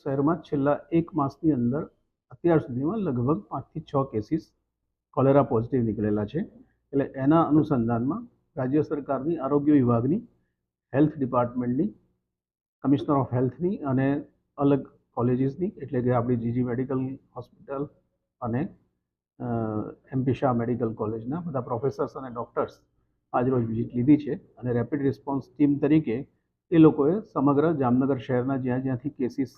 શહેરમાં છેલ્લા એક માસની અંદર અત્યાર સુધીમાં લગભગ પાંચથી છ કેસીસ કોલેરા પોઝિટિવ નીકળેલા છે. એટલે એના અનુસંધાનમાં રાજ્ય સરકારની આરોગ્ય વિભાગની હેલ્થ ડિપાર્ટમેન્ટની કમિશનર ઓફ હેલ્થની અને અલગ કોલેજીસની એટલે કે આપણી જીજી મેડિકલ હોસ્પિટલ અને એમપી શાહ મેડિકલ કોલેજના બધા પ્રોફેસર્સ અને ડૉક્ટર્સ આજરોજ વિઝિટ લીધી છે. અને રેપિડ રિસ્પોન્સ ટીમ તરીકે એ લોકોએ સમગ્ર જામનગર શહેરના જ્યાં જ્યાંથી કેસીસ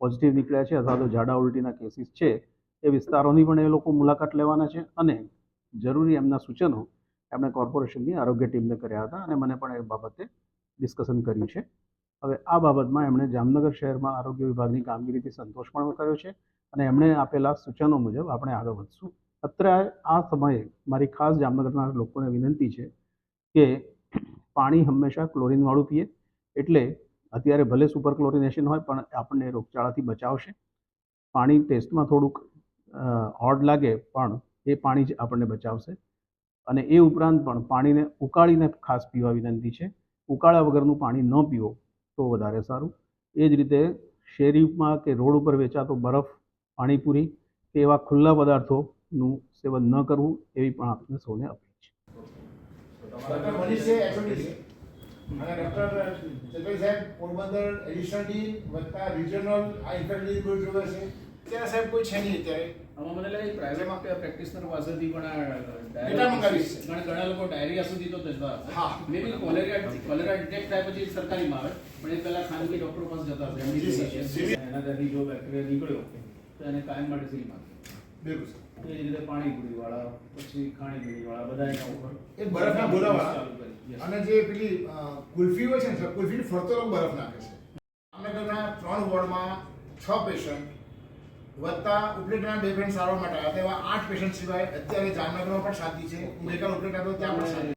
પોઝિટિવ નીકળ્યા છે અથવા તો ઝાડા ઉલટીના કેસીસ છે, એ વિસ્તારોની પણ એ લોકો મુલાકાત લેવાના છે અને જરૂરી એમના સૂચનો એમણે કોર્પોરેશનની આરોગ્ય ટીમને કર્યા હતા અને મને પણ એ બાબતે ડિસ્કશન કર્યું છે. હવે આ બાબતમાં એમણે જામનગર શહેરમાં આરોગ્ય વિભાગની કામગીરીથી સંતોષ પણ કર્યો છે અને એમણે આપેલા સૂચનો મુજબ આપણે આગળ વધશું. અત્યારે આ સમયે મારી ખાસ જામનગરના લોકોને વિનંતી છે કે પાણી હંમેશા ક્લોરિનવાળું પીએ એટલે અત્યારે ભલે સુપર ક્લોરિનેશન હોય, પણ આપણને રોગચાળાથી બચાવશે. પાણી ટેસ્ટમાં થોડુંક હોડ લાગે, પણ એ પાણી જ આપણને બચાવશે. અને એ ઉપરાંત પણ પાણીને ઉકાળીને ખાસ પીવા વિનંતી છે. ઉકાળા વગરનું પાણી ન પીવો તો વધારે સારું. એ જ રીતે શેરીમાં કે રોડ ઉપર વેચાતો બરફ, પાણીપુરી કે એવા ખુલ્લા પદાર્થોનું સેવન ન કરવું એવી પણ આપણે સૌને અપીલ છે. અને ડોક્ટર ચતુરી સાહેબ પોરબંદર એડિશનલ ડીન વત્તા રિજનલ આ ઇન્ફેક્ટિવ ગ્રુપ જોવે છે. અત્યારે સાહેબ કોઈ છે નહીં અત્યારે? આમાં મને લાગે પ્રાઇવેટ પ્રેક્ટિશનર પાસેથી પણ ડેટા મંગાવીશ. ઘણા ઘણા લોકો ડાયરિયા સુધી તો જતા હા. મે બી કોલેરા કોલેરા ડિટેક્ટ થાય પછી સરકારીમાં આવે. પણ એ પહેલા ખાનગી ડોક્ટરો પાસે જતા હશે. એના દર્દી જો બેક્ટેરિયા નીકળ્યો તો એને કાયમ માટે સીલ મારે બિલકુલ એ રીતે પાણીપુરી વાળા પછી ખાણીપીણી વાળા બધા એના ઉપર. એ બરફના કરી. Yes. અને જે પેલી કુલ્ફી હોય છે ને કુલ્ફી ફરતો લોકો બરફ નાખે છે. જામનગરના ત્રણ વોર્ડમાં છ પેશન્ટ વત્તા ઉપલેટના બે પેશન્ટ સારવાર માટે આવ્યા હતા. એવા આઠ પેશન્ટ સિવાય અત્યારે જામનગરમાં પણ શાંતિ છે. ગઈકાલ ઉપલેટા હતો ત્યાં પણ શાંતિ